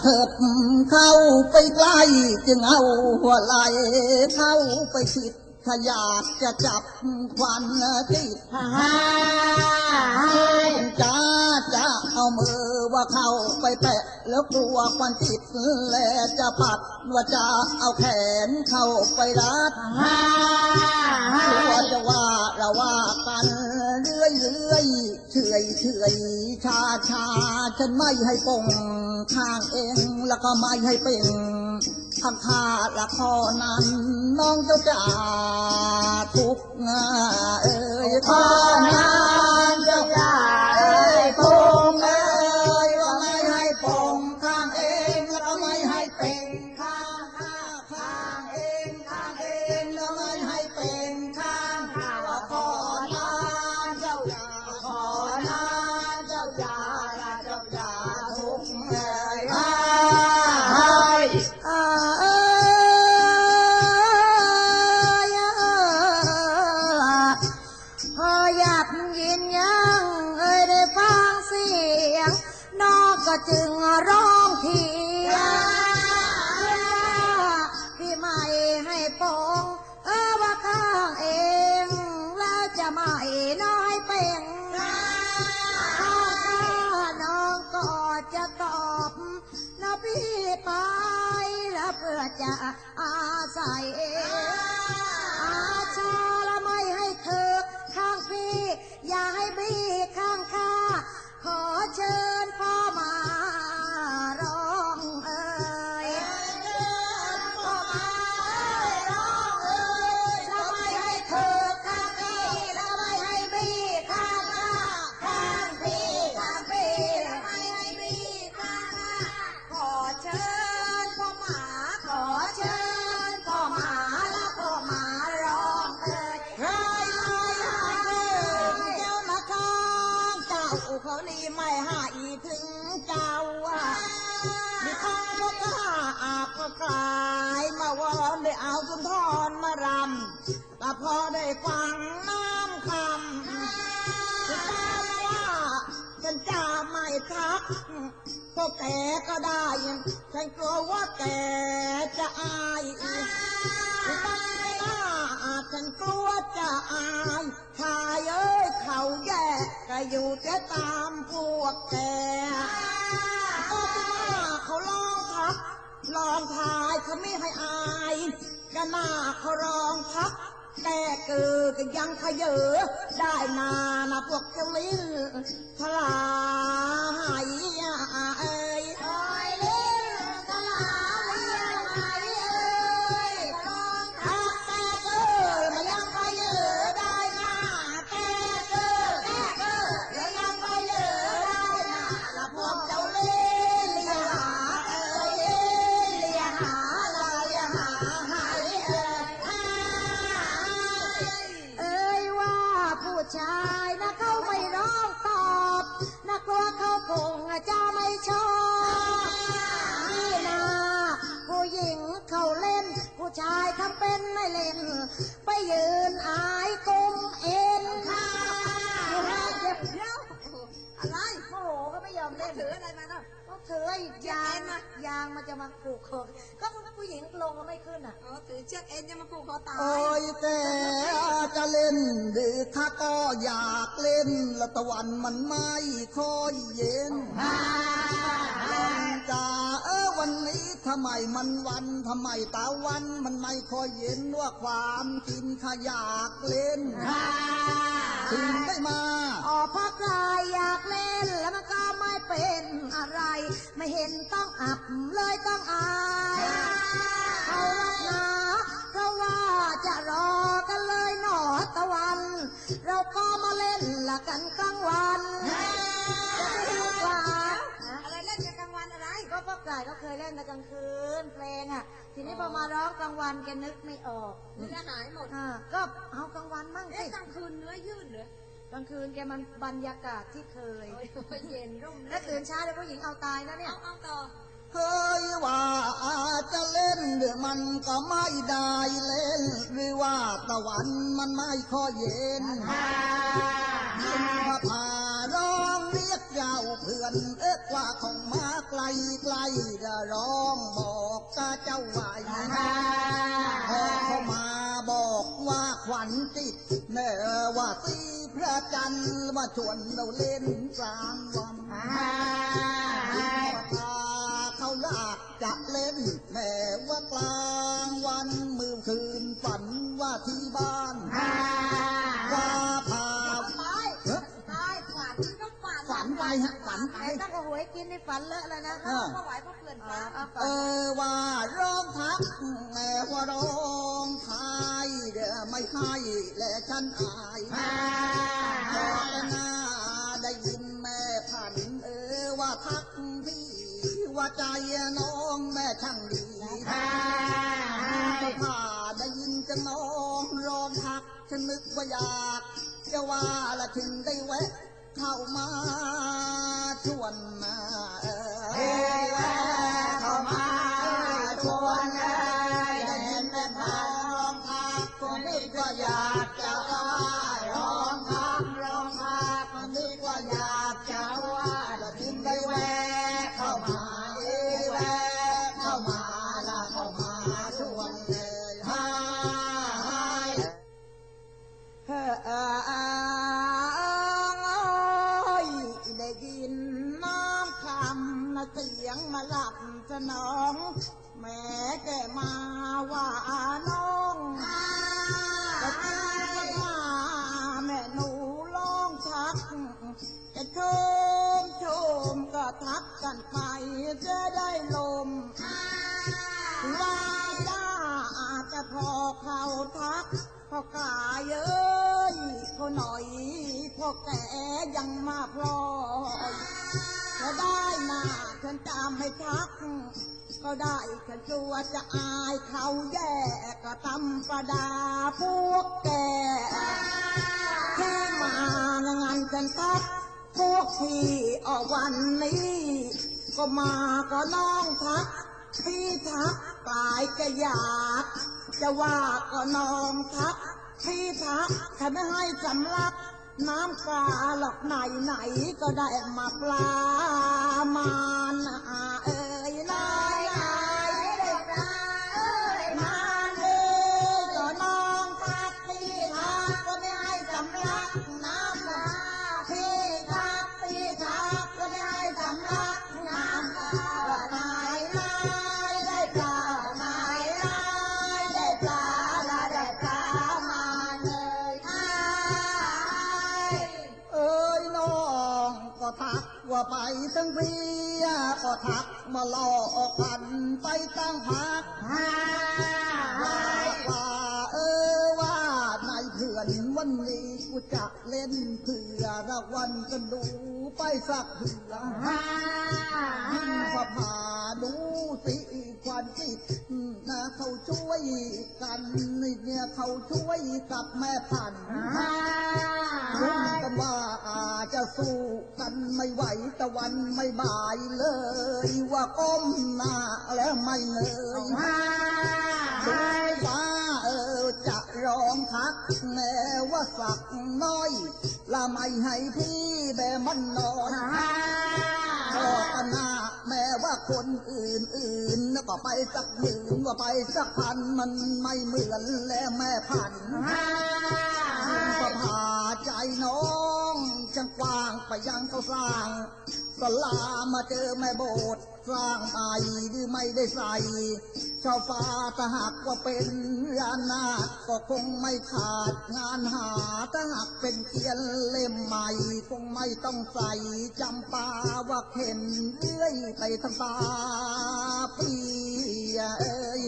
เถิดเข้าไปใกล้จึงเอาหัวไหลเข้าไปชิดถ้าอยากจะจับควันติดฮ่าฮ่าจ้าจะ เอามือว่าเข้าไปแตะ แล้วกลัวควันติดและจะปัดว่าจะเอาแขนเข้าไปรัดฮ่ากลัวจะว่าเราว่ากันเรื่อยเรื่อยเฉอยเฉอยชาชาฉันไม่ให้ปงข้างเองแล้วก็ไม่ให้เป็นทำท่าละครนั้นน้องเจ้าจ่าทุกงาเอ้ยขอนา อยู่จะตามพวกแกก็ที่ว่าเขาลองทัก ลองทายเขาไม่ให้อายก็หน้าเขาลองทัก แต่เกิดก็ยังขยเยอได้นานะพวกเจ้าลิ้นทลาย ไม่เล่น ไปยืนอายกุมเอ็นค่ะเดี๋ยวเดี๋ยวอะไรโมโหก็ไม่ยอมเล่นถืออะไรมาเนาะ ก็ถือไอ้ยางอะยางมันจะมาผูกคอก็ผู้หญิงลงก็ไม่ขึ้นอะอ๋อถือเชือกเอ็นจะมาผูกคอตายโอ้ยแต่จะเล่นหรือถ้าก็อยากเล่นละตะวันมันไม่ค่อยเย็นจ้าเออวันนี้ทำไมมันวันทำไมตาวันมันไม่ค่อยเย็นว่าความจริงข้าอยากเล่นถึงได้มาออกพักกายอยากเล่นแล้วมันก็ไม่เป็นอะไรไม่เห็นต้องอับเลยต้องอายเขารักหนาเพราะว่าจะรอกันเลยหนอตะวัน เราก็มาเล่นละกันกลางวันดีกว่าอะไรเล่นกันกลางวันอะไร ก็พักกายก็เคยเล่นแต่กลางคืนเพลงอะ ทีนี้พอมาร้องกลางวันแกนึกไม่ออกเนื้อหายหมดอ่าก็เอากลางวันมั่งเอ๊ะสิกลางคืนเนื้อยืดเหรอ กลางคืนแกมันบรรยากาศที่เคยโอ้ยเย็นร่มถ้าตื่นเช้าเดี๋ยวผู้หญิงเอาตายนะเนี่ย เอาเอาต่อเฮ้ยว่าอาจจะเล่นหรือมันก็ไม่ได้เล่น หรือว่าตะวันมันไม่ค่อยเย็นยินพระพาร้องเรียกยาวเพื่อนเอ๊ะว่าของมาไกลไกลจะร้องบอกกะเจ้าไหวพอเขามาบอก ว่าขวัญติดแน่ว่าตีพระจันทร์ว่าชวนเราเล่นกลางวันเขาอยากจะเล่นแม่ว่ากลางวันมือคืนฝันว่าที่บ้านว่าพาตายตายฝันก็ฝันฝันไปฮะฝันไปไอ้ตั้งแต่หวยกินในฝันเลอะแล้วนะเออก็ไหวเพราะเพื่อนอ่าฟ้าเอาเอฝันอว่าร้องทักแม่ว่าร้องทายเดี๋ยว ไม่ให้และฉันอายพอหน้าได้ยินแม่ผันเออว่าทักพี่ว่าใจน้องแม่ช่างดีก็ผ่าได้ยินจะน้องร้องทักฉันนึกว่าอยากจะว่าละถึงได้แวะเข้ามาชวนมาเออ ทักปลายก็อยากจะว่าก็นองทักพี่ทักใครไม่ให้สำลัก น้ำปลาหลอกไหนไหนก็ได้มาปลามานอาเอ้ ไปทั้งเพียก็ทักมาล่อพันไปตั้งพักว่าเออว่าในเพื่อนวันนี้กูจะเล่นเผื่อรางวัลกันดูไปสักเผื่อ นจิตนะเขาช่วยกันเนี่ยเขาช่วยกับแม่พันธุ์รู้กันว่าอาจจะสู้กันไม่ไหวตะวันไม่บ่ายเลย ว่าก้มหน้าแล้วไม่เลยดูฟ้าเออจะร้องทักแม้ว่าสักน้อยละไม่ให้พี่แบมันนอนบอกกันหน้า แม้ว่าคนอื่นๆก็ไปสักหมื่นว่าไปสักพันมันไม่เหมือนแล้วแม่พันธุ์ก็พาใจน้องช่างกว้างไปยังเขาสร้าง สลามาเจอแม่โบสถ์สร้างใหม่หรือไม่ได้ใส่ชาวฟ้าถ้าหากว่าเป็นยานาคก็คงไม่ขาดงานหาถ้าหากเป็นเกียนเล่มใหม่ คงไม่ต้องใส่จำปาว่าเข็นเรื่อยไปทางตาปีเอ้ย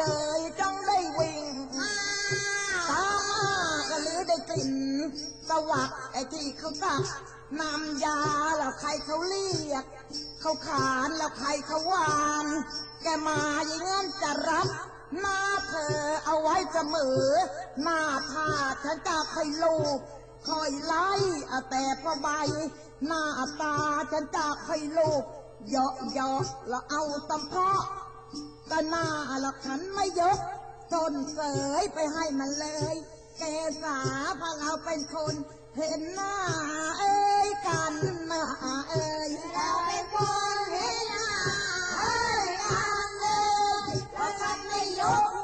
เอ้ยจังได้วิ่งตาก็ลือได้กลิ่นสวักไอ้ที่เขาตักนำยาแล้วใครเขาเรียก เขาขานแล้วใครเขาวาน แกมาอย่างงั้นจะรับหน้าเธอเอาไว้เสมอ หน้าท่าฉันจะคอยลูบคอยไล่แต่พอใบ หน้าตาฉันจะคอยลูบเหยาะเหยาะแล้วเอาตำเพาะ ก็น่าหรอกฉันไม่ยกจนเสยไปให้มันเลยแกสาพาเราเป็นคน เห็นหน้าเอ้ยกันหน้าเอ้ยเราเป็นคนเห็นหน้าเอ้ยกันเลยเพราะฉันไม่ยก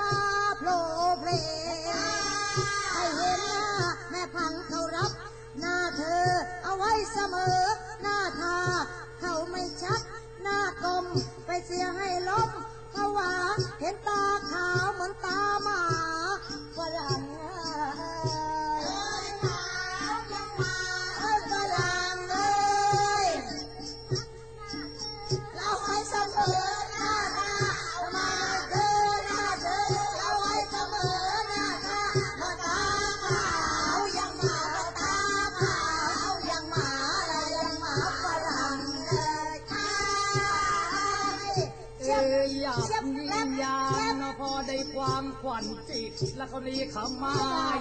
มาโผล่เพลงให้เห็นหน้าแม่พันเขารับ หน้าเธอเอาไว้เสมอ หน้าทาเขาไม่ชัด หน้ากลมไปเสียให้ล้มเพราะว่าเห็นตาขาวเหมือนตาหมา แล้วเขานี้เขามา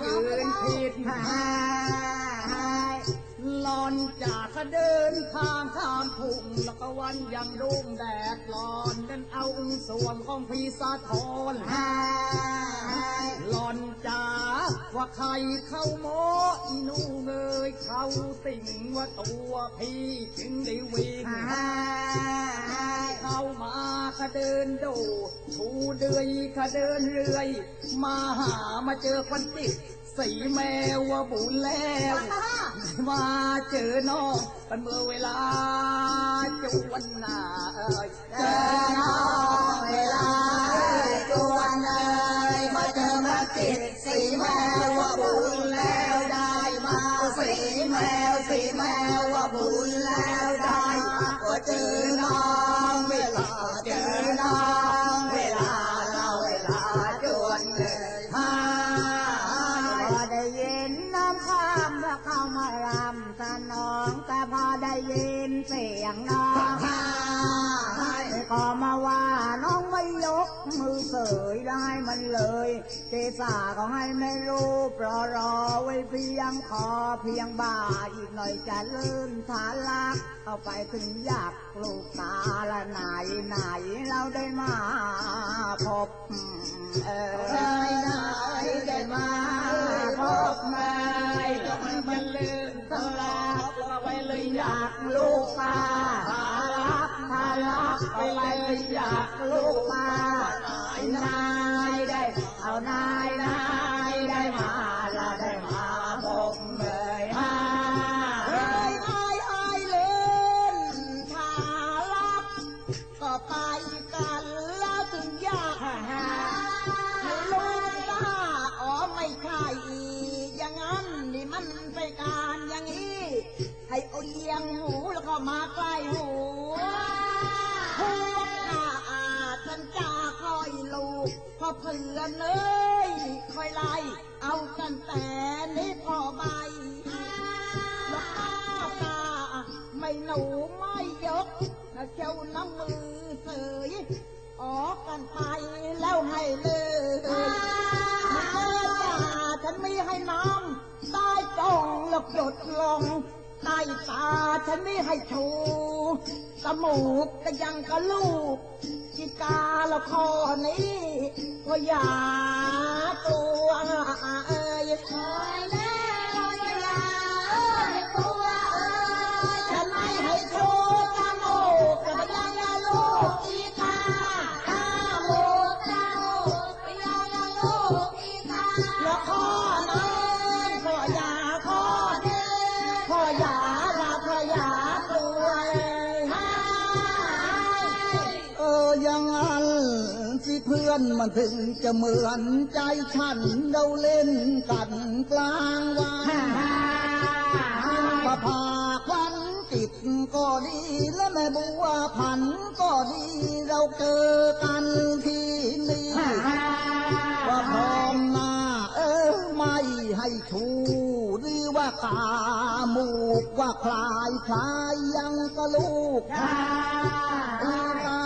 ยืนผิดหลอนจากเดินทางข้ามพุ่งแล้วก็วันยังรุ่งแดดร้อนนั้นเอาส่วนของพี่สะทอนหาย ว่าใครเข้าโมอีหนูเงยเข้าติ่งว่าตัวพี่จึงได้วิ่งเข้ามาก็เดินโดดทูเดือยก็เดินเรื่อย มาหามาเจอควันติดสีแมวว่าบุญแล้ว มาเจอน้องเป็นเมื่อเวลาจวนหน้าเอ้ยเจอน้องเวลา แมวสีแมวว่าบุญแล้วได้ก็เจอน้องเวลาเจอน้องเวลาเราเวลาจวนเลยฮาพอได้ยินน้ำข้ามว่าเข้ามารำสนองแต่พอได้ยินเสียงน้องฮา ก็มาว่าน้องไม่ยกมือเสยได้มันเลยเจสาก็ให้ไม่รู้เพราะรอไว้เพียงคอเพียงบ่าอีกหน่อยจะลื่นฐานลักเข้าไปถึงอยากลูกตาละไหนไหนเราได้มาพบเออได้ได้ได้มาพบแม่ก็ม่มันลืมตลอดเราไปเลยอยากลูกตาพาลักพา ไปเลยอยากลูกมานายได้ เอานายนายได้มาเราได้มาพบเลยฮาเอ้ยไอ้ไอ้เล่นทาลักก็ไปกันแล้วถึงยากหาลูกตาอ๋อไม่ใช่อย่างนั้นนี่มันไปการอย่างนี้ให้เอาเอียงหูแล้วก็มาใกล้หู พอเพื่อนเอ้ยคอยไล่เอากันแต่นี้พอใบแล้วป้าตาไม่หนูไม่ยกเจ้าน้ำมือเสยออกกันไปแล้วให้เลยมาจ้าฉันไม่ให้น้ำใต้กองแล้วหยดลงใต้ตาฉันไม่ให้ชูจมูกก็ยังกะลูก จิตาละคอนี้ก็อย่ากลัวเอ้ยคอยแล้ว อนมันถึงจะเหมือนใจฉันเราเล่นกันกลางวันพระพาควันจิตก็ดีและแม่บัวพันธุ์ก็ดีเราเจอกันที่นี่ว่าพร้อมหน้าเออไม่ให้ชูหรือว่ากาหมูกว่าคลายคลายยังก็ลูกอาตา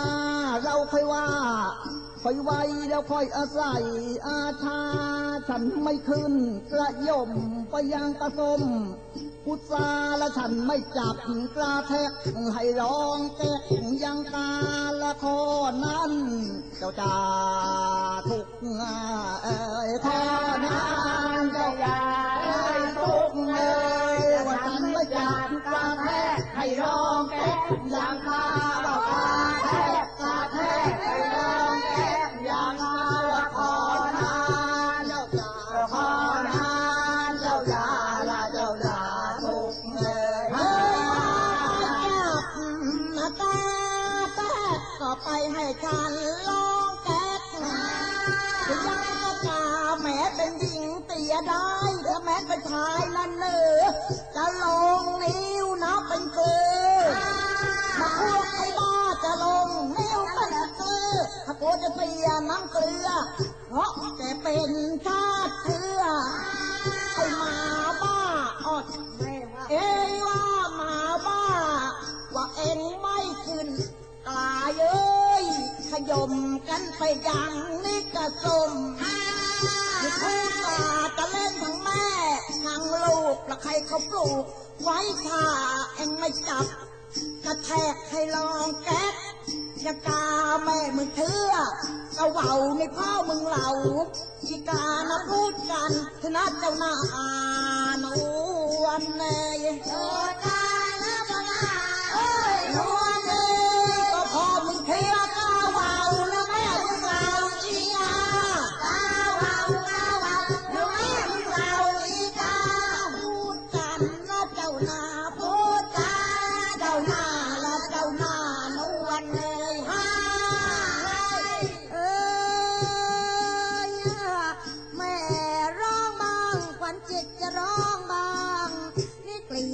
เราค่อยว่า ค่อยไวแล้วค่อยอาศัยอาชา ฉันไม่ขึ้นกระย่มไปยังกระสมพุทราและฉันไม่จับกระแทกให้ร้องแก๊กยังกาละคอนั้น เจ้าจ่าทุกเอ่ยข้ เกลือ เพราะแต่เป็นชาติเชื้อไอ้หมาบ้าอดเอ้ยว่าหมาบ้า ว่าเองไม่ขึ้นกลายเอ้ยขยมกันไปอย่างนิกระสมคู่ตาจะเล่นทั้งแม่ ทั้งลูกแล้วใครเขาปลูก ไว้ถ้าเองไม่จับ เระเว่าในพ่อมึงเหล่าอีกานะพูดกันชนะเจ้าหน้าอานวนเนย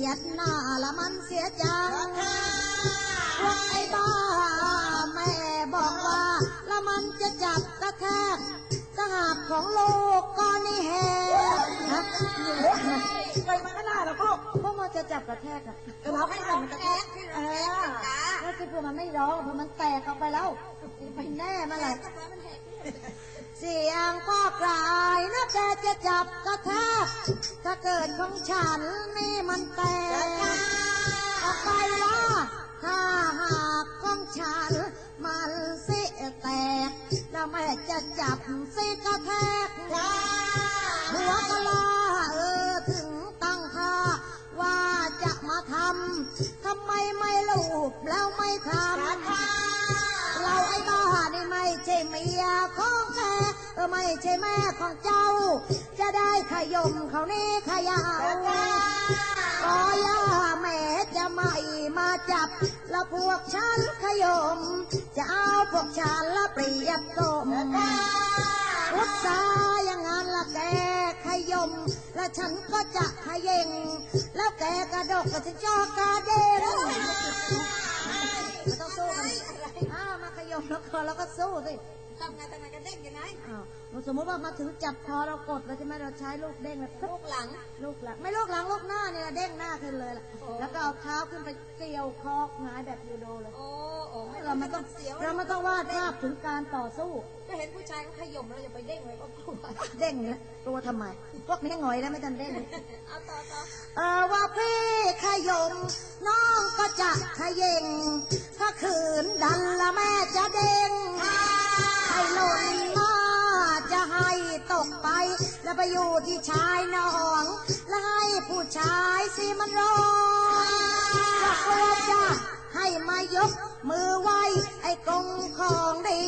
ยดหน้าละมันเสียจังว่าไบ้าแม่บอกว่าละมันจะจับตะแคบตะหาบของโลกก็นี่แหงนะเคมาก็ได้แล้วพ่อพ่อมันจะจับกระแทกอะเราไม่ทำกระแทกเออแล้วคือเพื่อมันไม่ร้องเพื่อมันแตกออกไปแล้วไปแน่มาเลย เสียงก็กลายนะแกจะจับกระแทกถ้าเกิดของฉันนี่มันแตกออกไปละถ้าหากของฉันมันสิแตกแล้วแม่จะจับสิกระแทกหัวกะลาเออถึงตั้งค่า ว่าจะมาทำทำไมไม่ลูบแล้วไม่ทำเราไอ้บ้านี่ไม่ใช่เมียของแกเออไม่ใช่แม่ของเจ้า จะได้ขยมเขานี่ขยาวก็ย่าแม่จะไม่มาจับ แล้วพวกฉันขยม จะเอาพวกฉันละเปรียบสม พุทธาอย่างนั้นละแกขยม แล้วฉันก็จะขยงแล้วแกกระดกกับฉันจอกระเด้งไม่ต้องสู้กันอ้าวมาขยมแล้วก็แล้วก็สู้สิทำไงทำไงกันเด้งยังไงอ้าว สมมติว่ามาถึงจับคอเรากดแล้วใช่ไหมเราใช้ลูกเด้งแบบลูกหลัง ลูกหลัง ไม่ลูกหลังลูกหน้าเนี่ยเด้งหน้าขึ้นเลยล่ะแล้วก็เอาเท้าขึ้นไปเกี่ยวคอหงายแบบยูโดเลยโอ้โอ้ไม่เราไม่ต้องเสียวเราไม่ต้องวาดภาพถึงการต่อสู้ก็เห็นผู้ชายเขาขยมเราจะไปเด้งเลยก็กลัวเด้งนะกลัวทำไมพวกนี้หงอยแล้วไม่ทันเด้งเอาต่อต่อเออว่าพี่ขยมน้องก็จะขยงถ้าขืนดัน ไปอยู่ที่ชายหนองแล้วให้ผู้ชายสิมันร้องก็กลัวจะให้มายกมือไหวไอ้กงของดี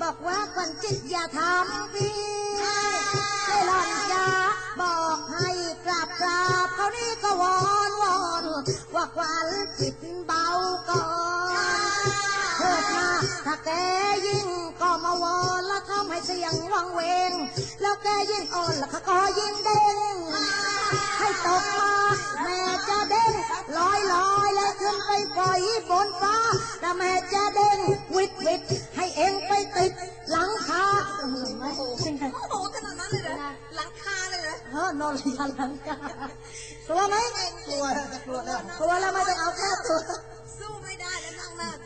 บอกว่าควันจิตอย่าทำพี่ให้หล่อนจะบอกให้กราบกราบเขานี่ก็วอนวอนว่าควันจิตเบาก่อน ถ้าแกยิ่งก็มาวอนแล้วทำให้เสียงวังเวง แล้วแกยิ่งอ่อนแล้วเขาก็ยิ่งเด้ง ให้ตกมาแม่จะเด้งลอยลอยแล้วขึ้นไปปล่อยบนฟ้าแล้วแม่จะเด้งวิดวิดให้เองไปติดหลังคาเห็นไหมเป็นไงโอ้โหขนาดนั้นเลยเหรอหลังคาเลยเหรอเออนอนยันหลังคากลัวไหมกลัวจะกลัวแล้วกลัวแล้วไม่ต้องเอาแค่ตัวสู้ไม่ได้แล้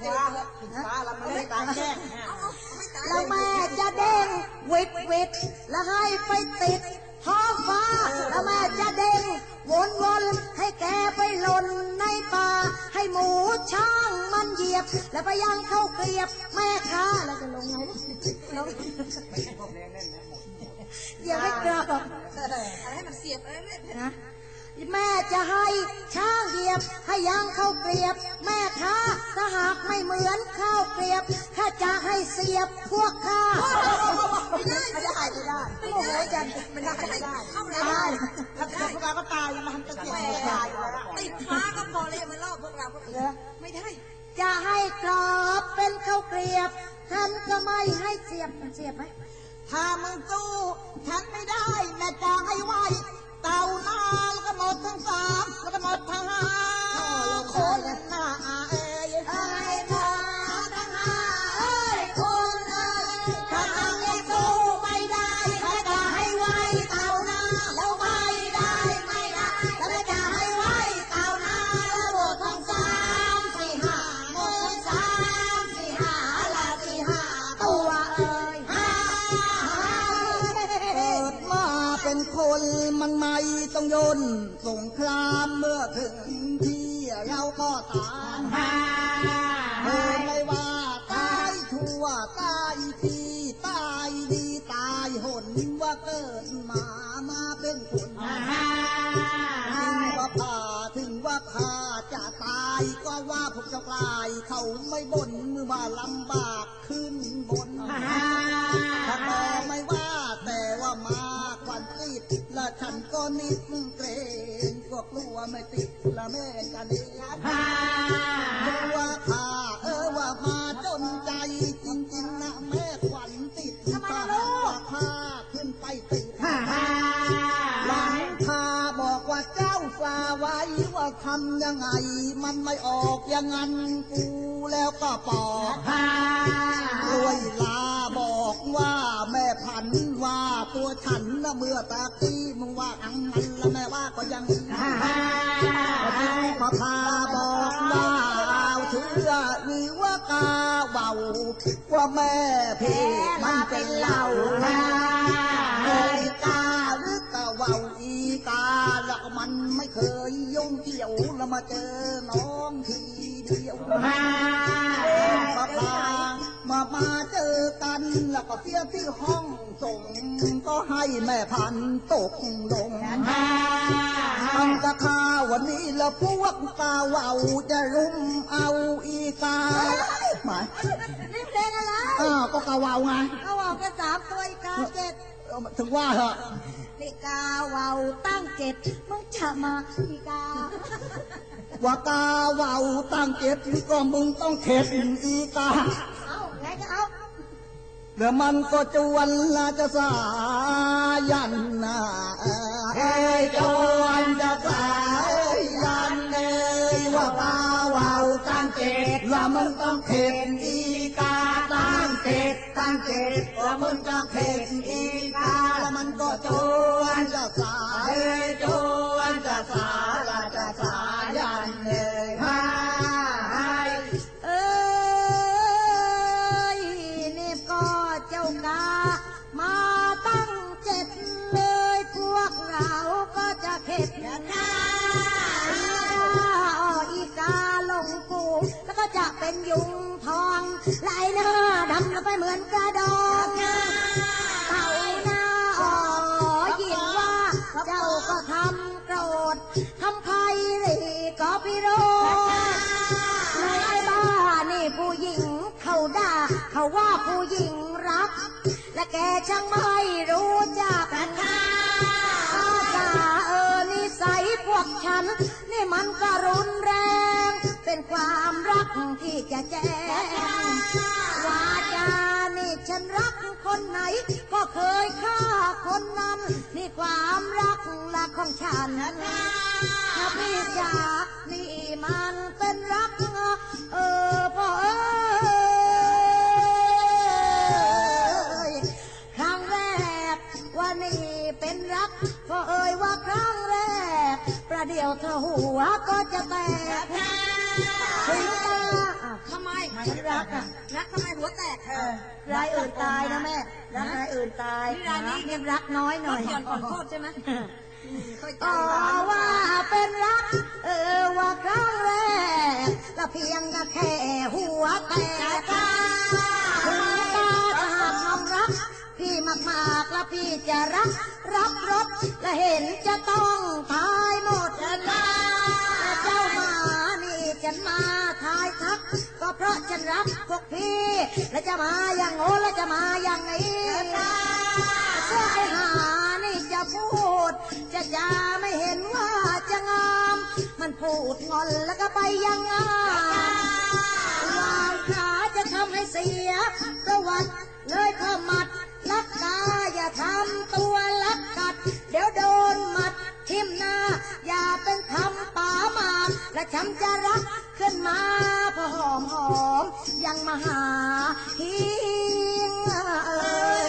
ว่าเจ็บฟ้าแล้วฟ้าเราไม่ได้ตาแก้เอาเอาไม่ตายแล้วแม่จะเด้งวิดวิดแล้วให้ไปติดท้องฟ้าแล้วแม่จะเด้งวนวนให้แกไปหล่นในป่า ให้หมูช่างมันเหยียบ แล้วไปย่างเข้าเกลียบแม่ค้าแล้วจะลงไงลงอย่าไปกรอบอะไรให้มันเสียบเอ้ยนะ แม่จะให้ช่างเหยียบ ให้ย่างเข้าเกลียบ แม่ค้าถ้าหากไม่เหมือนข้าวเกลียบถ้าจะให้เสียบพวกข้าไม่ได้ไม่ได้ไม่ได้โอ้โหจันไม่ได้ไม่ได้เข้าไม่ได้ได้แล้วพวกเราก็ตายมันจะเสียตายอยู่แล้วติดฟ้าก็พอเลยอย่ามาล่อพวกเราก็ไม่ได้ จะให้กรอบเป็นข้าวเกลียบท่านก็ไม่ให้เสียบเสียบไหมถ้ามึงสู้ฉันไม่ได้แม่จะให้ไหว ไม่ติดละแม่กันเองกลัวข้าเออว่ามาจนใจจริงๆนะแม่ควันติดถ้าว่าข้าขึ้นไปติดหลังคาบอกว่าเจ้าฝาไว้ว่าข้าำยังไง มันไม่ออกอย่างนั้นกูแล้วก็ปอกฮ่ารวยลาบอกว่าแม่พันว่าตัวฉันนะเมื่อตากี้มึงว่าอังมัน ว่าแม่พี่มันเป็นเหล่าฮ่าเอ้ยกาหรือกาเบาอีกาแล้วมันไม่เคยยุ่งเกี่ยวแล้วมาเจอน้องทีเดียว กันแล้วก็เสียที่ห้องส่ง ก็ให้แม่พันธุ์ตกลงฮ่าทำกะข้าวันนี้แล้วพวกกาเว่าจะรุมเอาอีกาหมายนี่เพลงอะไรอ้าวก็กาเว่าไงเขาบอกแค่สามตัวอีกาเจ็ดเออถึงว่าเหรอะอีกาเว่าวตั้งเจ็ดมึงจะมาอีกาว่ากาเว่าตั้งเจ็ดก็มึงต้องเข็ดอีกาเอาไงก็เอา เดี๋ยวมันก็จวนลาจะสายันนาเอ้ยจวนจะสายันเอ้ยว่ากาว่าตั้งเจ็ดแล้วมึงต้องเข็ดอีกาตั้งเจ็ดตั้งเจ็ดแล้วมึงต้องเข็ดอีกาแล้วมันก็จวนจะสาเอ้ยจวนจะสาลาจะสายันเอ้ หน้าดำล้วไปเหมือนกระดองเต่าหน้าอ๋อยิ่งว่าเจ้าก็ทำโกรธทำไพรีก็พิโรธในไอ้บ้านี่ผู้หญิงเขาด่าเขาว่าผู้หญิงรัก และแกช่างไม่รู้จักกันค่ะอาจาเออนิสัยพวกฉัน นี่มันก็รุนแรง เป็นความรักที่จะแจ้ง ฉันรักคนไหน ก็เคยฆ่าคนนั้น นี่ความรักละของฉันถ้าพี่จ๋านี่มันเป็นรัก เออพ่อเอ้ยครั้งแรกว่านี่เป็นรักพ่อเอ้ยว่าครั้งแรก ประเดี๋ยวเธอหัวก็จะแตก มฉันรักอะรักทำไมหัวแตกเออรายอื่นตายนะแม่รักรายอื่นตายนี่รายนี้ยังรักน้อยหน่อยเกี่ยวก่อนโทษใช่ไหมค่อยใจอ๋อร้อนว่าเป็นรัก เออว่าครั้งแรกและเพียงก็แค่หัวแตกถึงตาถ้าหากน้องรัก พี่มากๆแล้วพี่จะรัก รับรสและเห็นจะต้องตายหมดแต่เจ้ามานี่ฉันมาัก ก็เพราะฉันรักพวกพี่ และจะมาอย่างโน้นและจะมาอย่างนี้เสื้อไอ้หานี่จะพูด จะจาไม่เห็นว่าจะงาม มันพูดงอนแล้วก็ไปยังงามวางขาจะทำให้เสียประวัติเลยข้ามัดลักตาอย่าทำตัวลักกัด เดี๋ยวโดนหมัดทิ่มหน้า อย่าเป็นคำป่ามา และช้ำจะรักขึ้นมาพอหอมหอมยังมาหาทิ้งเอ่ย